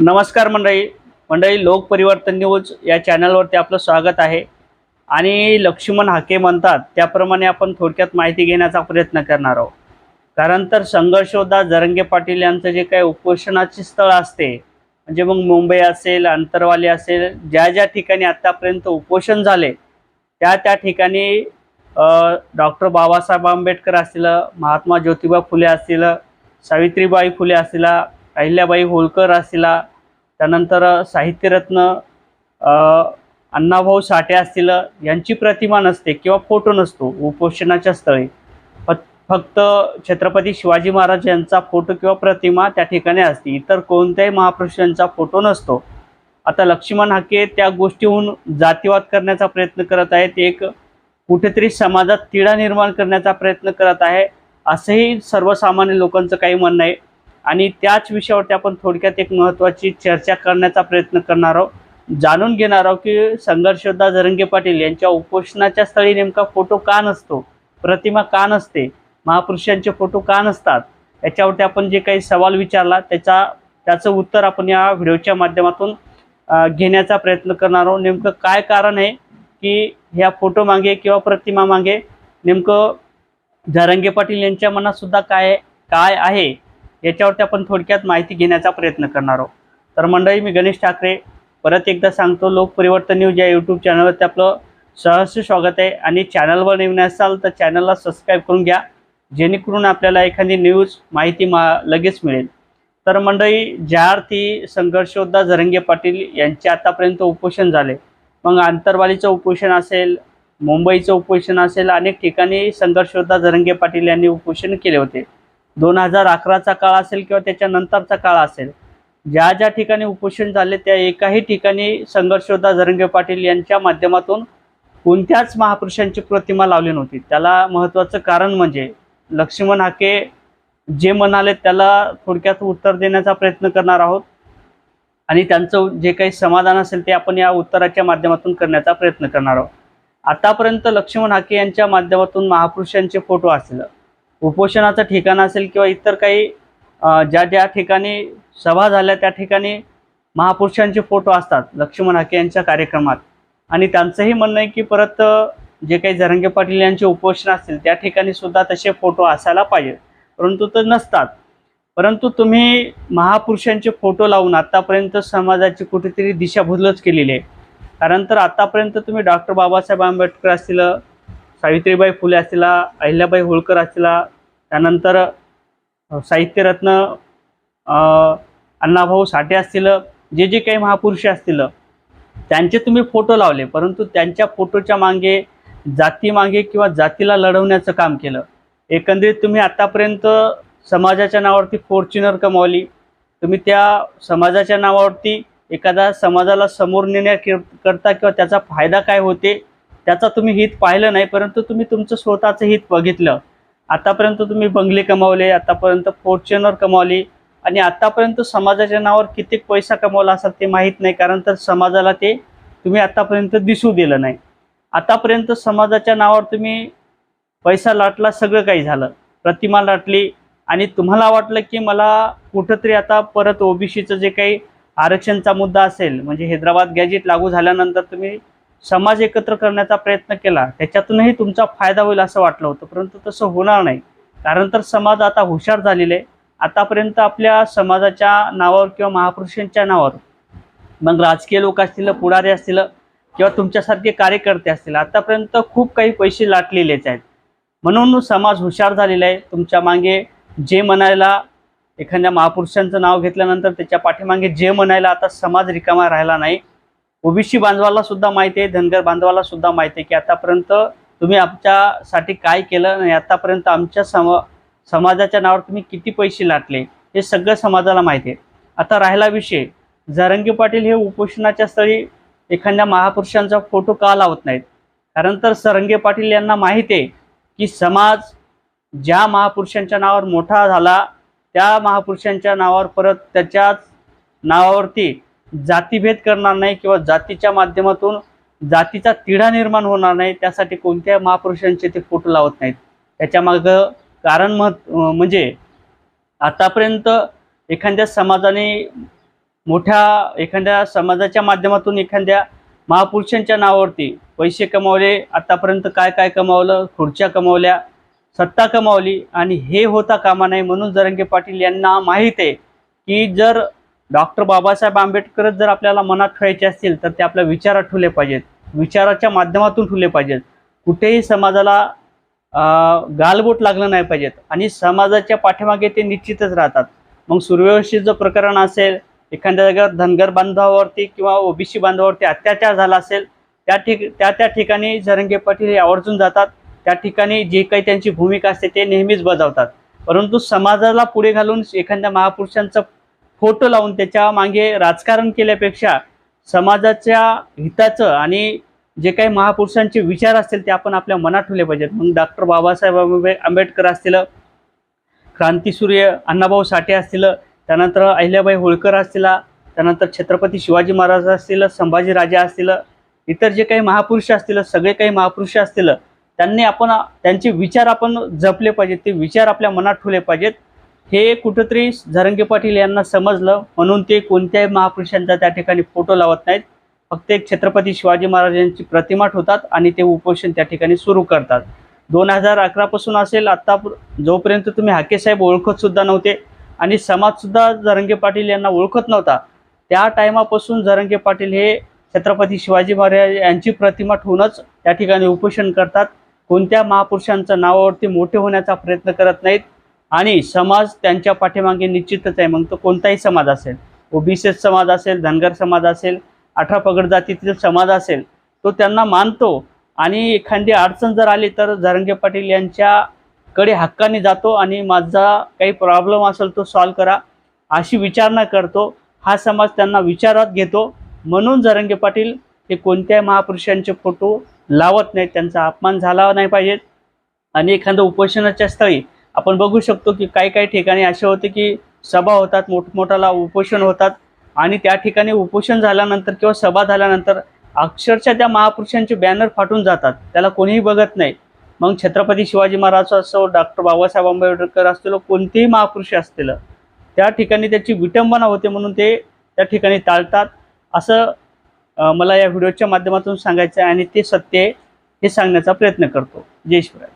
नमस्कार मंडळी. मंडळी लोकपरिवर्तन न्यूज या चॅनलवरती आपलं स्वागत आहे. आणि लक्ष्मण हाके म्हणतात त्याप्रमाणे आपण थोडक्यात माहिती घेण्याचा प्रयत्न करणार आहोत. कारण तर संघर्षोद्धा जरंगे पाटील यांचं जे काही उपोषणाचे स्थळ असते म्हणजे मग मुंबई असेल अंतरवाली असेल ज्या ज्या ठिकाणी आत्तापर्यंत उपोषण झाले त्या त्या ठिकाणी डॉक्टर बाबासाहेब आंबेडकर असतील महात्मा ज्योतिबा फुले असतील सावित्रीबाई फुले असतील अहिल्याबाई होळकर असतील त्यानंतर साहित्यरत्न अण्णाभाऊ साठे असतील यांची प्रतिमा नसते किंवा फोटो नसतो उपोषणाच्या स्थळी. फक्त छत्रपती शिवाजी महाराज यांचा फोटो किंवा प्रतिमा त्या ठिकाणी असते. इतर कोणत्याही महापुरुषांचा फोटो नसतो. आता लक्ष्मण हाके त्या गोष्टीहून जातीवाद करण्याचा प्रयत्न करत आहेत. एक कुठेतरी समाजात तिढा निर्माण करण्याचा प्रयत्न करत आहे. असंही सर्वसामान्य लोकांचं काही म्हणणं आहे. आणि त्याच विषयावरती आपण थोडक्यात एक महत्त्वाची चर्चा करण्याचा प्रयत्न करणार आहोत. जाणून घेणार आहोत की संघर्षोद्धा जरंगे पाटील यांच्या उपोषणाच्या स्थळी नेमका फोटो का नसतो? प्रतिमा का नसते? महापुरुषांचे फोटो का नसतात? याच्यावरती आपण जे काही सवाल विचारला त्याचा त्याचं उत्तर आपण या व्हिडिओच्या माध्यमातून घेण्याचा प्रयत्न करणार आहोत. नेमकं काय कारण आहे की ह्या फोटो मागे किंवा प्रतिमा मागे नेमकं जरंगे पाटील यांच्या मनात सुद्धा काय काय आहे? याच्यावरती आपण थोडक्यात माहिती घेण्याचा प्रयत्न करणार आहोत. तर मंडळी मी गणेश ठाकरे. परत एकदा सांगतो लोकपरिवर्तन न्यूज या यूट्यूब चॅनलवरती आपलं सहर्ष स्वागत आहे. आणि चॅनलवर नवीन असाल तर चॅनलला सबस्क्राईब करून घ्या. जेणेकरून आपल्याला एखादी न्यूज माहिती मा लगेच मिळेल. तर मंडळी ज्या संघर्षोद्धा संघर्षयोद्धा जरंगे पाटील यांचे आतापर्यंत उपोषण झाले. मग आंतरवालीचं उपोषण असेल मुंबईचं उपोषण असेल अनेक ठिकाणी संघर्षोद्धा जरंगे पाटील यांनी उपोषण केले होते. दोन हजार अकराचा काळ असेल किंवा त्याच्यानंतरचा काळ असेल ज्या ज्या ठिकाणी उपोषण झाले त्या एकाही ठिकाणी संघर्षोद्धा जरंगे पाटील यांच्या माध्यमातून कोणत्याच महापुरुषांची प्रतिमा लावली नव्हती. त्याला महत्त्वाचं कारण म्हणजे लक्ष्मण हाके जे म्हणाले त्याला थोडक्यात उत्तर देण्याचा प्रयत्न करणार आहोत आणि त्यांचं जे काही समाधान असेल ते आपण या उत्तराच्या माध्यमातून करण्याचा प्रयत्न करणार आहोत. आतापर्यंत लक्ष्मण हाके यांच्या माध्यमातून महापुरुषांचे फोटो असले उपोषणाचं ठिकाण असेल किंवा इतर काही ज्या ज्या ठिकाणी सभा झाल्या त्या ठिकाणी महापुरुषांचे फोटो असतात लक्ष्मण हाके यांच्या कार्यक्रमात. आणि त्यांचंही म्हणणं आहे की परत जे काही जरंगे पाटील यांचे उपोषण असतील त्या ठिकाणी सुद्धा तसे फोटो असायला पाहिजे परंतु तर नसतात. परंतु तुम्ही महापुरुषांचे फोटो लावून आत्तापर्यंत समाजाची कुठेतरी दिशाभूलच केलेली आहे. कारण तर आत्तापर्यंत तुम्ही डॉक्टर बाबासाहेब आंबेडकर असतील सावित्रीबाई फुले असतील अहिल्याबाई होळकर असतील त्यानंतर साहित्यरत्न अण्णाभाऊ साठे असतील जे जे काही महापुरुष असतील त्यांचे तुम्ही फोटो लावले परंतु त्यांच्या फोटोच्या मागे जातीमागे किंवा जातीला लढवण्याचं काम केलं. एकंदरीत तुम्ही आत्तापर्यंत समाजाच्या नावावरती फॉर्च्युनर कमावली. तुम्ही त्या समाजाच्या नावावरती एखादा समाजाला समोर नेण्याकरता किंवा त्याचा फायदा काय होते त्याचा तुम्ही हित पाहिलं नाही परंतु तुम्ही तुमचं स्वतःचं हित बघितलं. आतापर्यंत तुम्ही बंगले कमावले आतापर्यंत फॉर्च्युनर कमावली आणि आतापर्यंत समाजाच्या नावावर किती पैसा कमावला असेल ते माहीत नाही कारण तर समाजाला ते तुम्ही आतापर्यंत दिसू दिलं नाही. आतापर्यंत समाजाच्या नावावर तुम्ही पैसा लाटला सगळं काही झालं. प्रतिमा लाटली आणि तुम्हाला वाटलं की मला कुठंतरी आता परत ओबीसीचं जे काही आरक्षणचा मुद्दा असेल म्हणजे हैदराबाद गॅजेट लागू झाल्यानंतर तुम्ही समाज एकत्र करण्याचा प्रयत्न केला त्याच्यातूनही तुमचा फायदा होईल असं वाटलं होतं. परंतु तसं होणार नाही. कारण तर समाज आता हुशार झालेले आहे. आतापर्यंत आपल्या समाजाच्या नावावर किंवा महापुरुषांच्या नावावर मग राजकीय लोक असतील पुढारी असतील किंवा तुमच्यासारखे कार्यकर्ते असतील आतापर्यंत खूप काही पैसे लाटलेलेच आहेत. म्हणून समाज हुशार झालेला आहे. तुमच्या मागे जे म्हणायला एखाद्या महापुरुषांचं नाव घेतल्यानंतर त्याच्या पाठीमागे जे म्हणायला आता समाज रिकामा राहिला नाही ओबीसी बांधवाला सुद्धा माहिती आहे धनगर बांधवाला सुद्धा माहिती आहे की आतापर्यंत तुम्ही आमच्यासाठी काय केलं आणि आतापर्यंत आमच्या सम समाजाच्या नावावर तुम्ही किती पैसे लाटले हे सगळं समाजाला माहिती आहे. आता राहिला विषय जरंगी पाटील हे उपोषणाच्या स्थळी एखाद्या महापुरुषांचा फोटो का लावत नाहीत? कारण तर सरंगे पाटील यांना माहिती आहे की समाज ज्या महापुरुषांच्या नावावर मोठा झाला त्या महापुरुषांच्या नावावर परत त्याच्याच नावावरती जातीभेद करणार नाही किंवा जातीच्या माध्यमातून जातीचा तिढा निर्माण होणार नाही त्यासाठी कोणत्या महापुरुषांचे ते फोटो लावत नाहीत. त्याच्यामागं कारण मत म्हणजे आतापर्यंत एखाद्या समाजाने मोठ्या एखाद्या समाजाच्या माध्यमातून एखाद्या महापुरुषांच्या नावावरती पैसे कमावले आतापर्यंत काय काय कमावलं खुर्च्या कमावल्या सत्ता कमावली आणि हे होता कामा नाही म्हणून जरंगे पाटील यांना माहीत आहे की जर डॉक्टर बाबासाहेब आंबेडकरच जर आपल्याला मनात ठेवायचे असतील तर ते आपल्या विचारात ठेवले पाहिजेत. विचाराच्या माध्यमातून ठेवले पाहिजेत. कुठेही समाजाला गालबोट लागलं नाही पाहिजेत. आणि समाजाच्या पाठीमागे ते निश्चितच राहतात. मग सुव्यवस्थितचं प्रकरण असेल एखाद्या जागेवर धनगर बांधवावरती किंवा ओबीसी बांधवावरती अत्याचार झाला असेल त्या ठिक त्या त्या ठिकाणी जरंगे पाटील हे आवर्जून जातात. त्या ठिकाणी जे काही त्यांची भूमिका असते ते नेहमीच बजावतात. परंतु समाजाला पुढे घालून एखाद्या महापुरुषांचं खोटं लावून त्याच्यामागे राजकारण केल्यापेक्षा समाजाच्या हिताचं आणि जे काही महापुरुषांचे विचार असतील ते आपण आपल्या मनात ठेवले पाहिजेत. मग डॉक्टर बाबासाहेब आंबे- आंबेडकर असतील क्रांतीसूर्य अण्णाभाऊ साठे असतील त्यानंतर अहिल्याबाई होळकर असतील त्यानंतर छत्रपती शिवाजी महाराज असतील संभाजी राजा असतील इतर जे काही महापुरुष असतील सगळे काही महापुरुष असतील त्यांनी आपण त्यांचे विचार आपण जपले पाहिजेत. ते विचार आपल्या मनात ठेवले पाहिजेत. हे कुठंतरी झरंगे पाटील यांना समजलं म्हणून ते कोणत्याही महापुरुषांचा त्या ठिकाणी फोटो लावत नाहीत. फक्त एक छत्रपती शिवाजी महाराजांची प्रतिमा ठेवतात आणि ते उपोषण त्या ठिकाणी सुरू करतात. दोन हजार अकरापासून असेल आत्ता जोपर्यंत तुम्ही हाकेसाहेब ओळखतसुद्धा नव्हते आणि समाजसुद्धा झरंगे पाटील यांना ओळखत नव्हता त्या टायमापासून झरंगे पाटील हे छत्रपती शिवाजी महाराज यांची प्रतिमा ठेवूनच त्या ठिकाणी उपोषण करतात. कोणत्या महापुरुषांच्या नावावरती मोठे होण्याचा प्रयत्न करत नाहीत. आणि समाज त्यांच्या पाठीमागे निश्चितच आहे. मग तो कोणताही समाज असेल ओबीसी समाज असेल धनगर समाज असेल अठरा पगड जातीतील समाज असेल तो त्यांना मानतो. आणि एखादी अडचण जर आली तर झरंगे पाटील यांच्याकडे हक्काने जातो आणि माझा काही प्रॉब्लेम असेल तो सॉल्व करा अशी विचारणा करतो. हा समाज त्यांना विचारात घेतो. म्हणून जरंगे पाटील हे कोणत्याही महापुरुषांचे फोटो लावत नाहीत. त्यांचा अपमान झाला नाही पाहिजेत आणि एखाद्या उपोषणाच्या स्थळी आपण बघू शकतो की काही काही ठिकाणी असे होते की सभा होतात मोठमोठाला उपोषण होतात आणि त्या ठिकाणी उपोषण झाल्यानंतर किंवा सभा झाल्यानंतर अक्षरशः त्या महापुरुषांचे बॅनर फाटून जातात. त्याला कोणीही बघत नाही. मग छत्रपती शिवाजी महाराज असो डॉक्टर बाबासाहेब आंबेडकर असतील कोणतेही महापुरुष असतील त्या ठिकाणी त्याची विटंबना होते म्हणून ते त्या ठिकाणी टाळतात. असं मला या व्हिडिओच्या माध्यमातून सांगायचं आहे आणि ते सत्य आहे हे सांगण्याचा प्रयत्न करतो. जय शिवराय.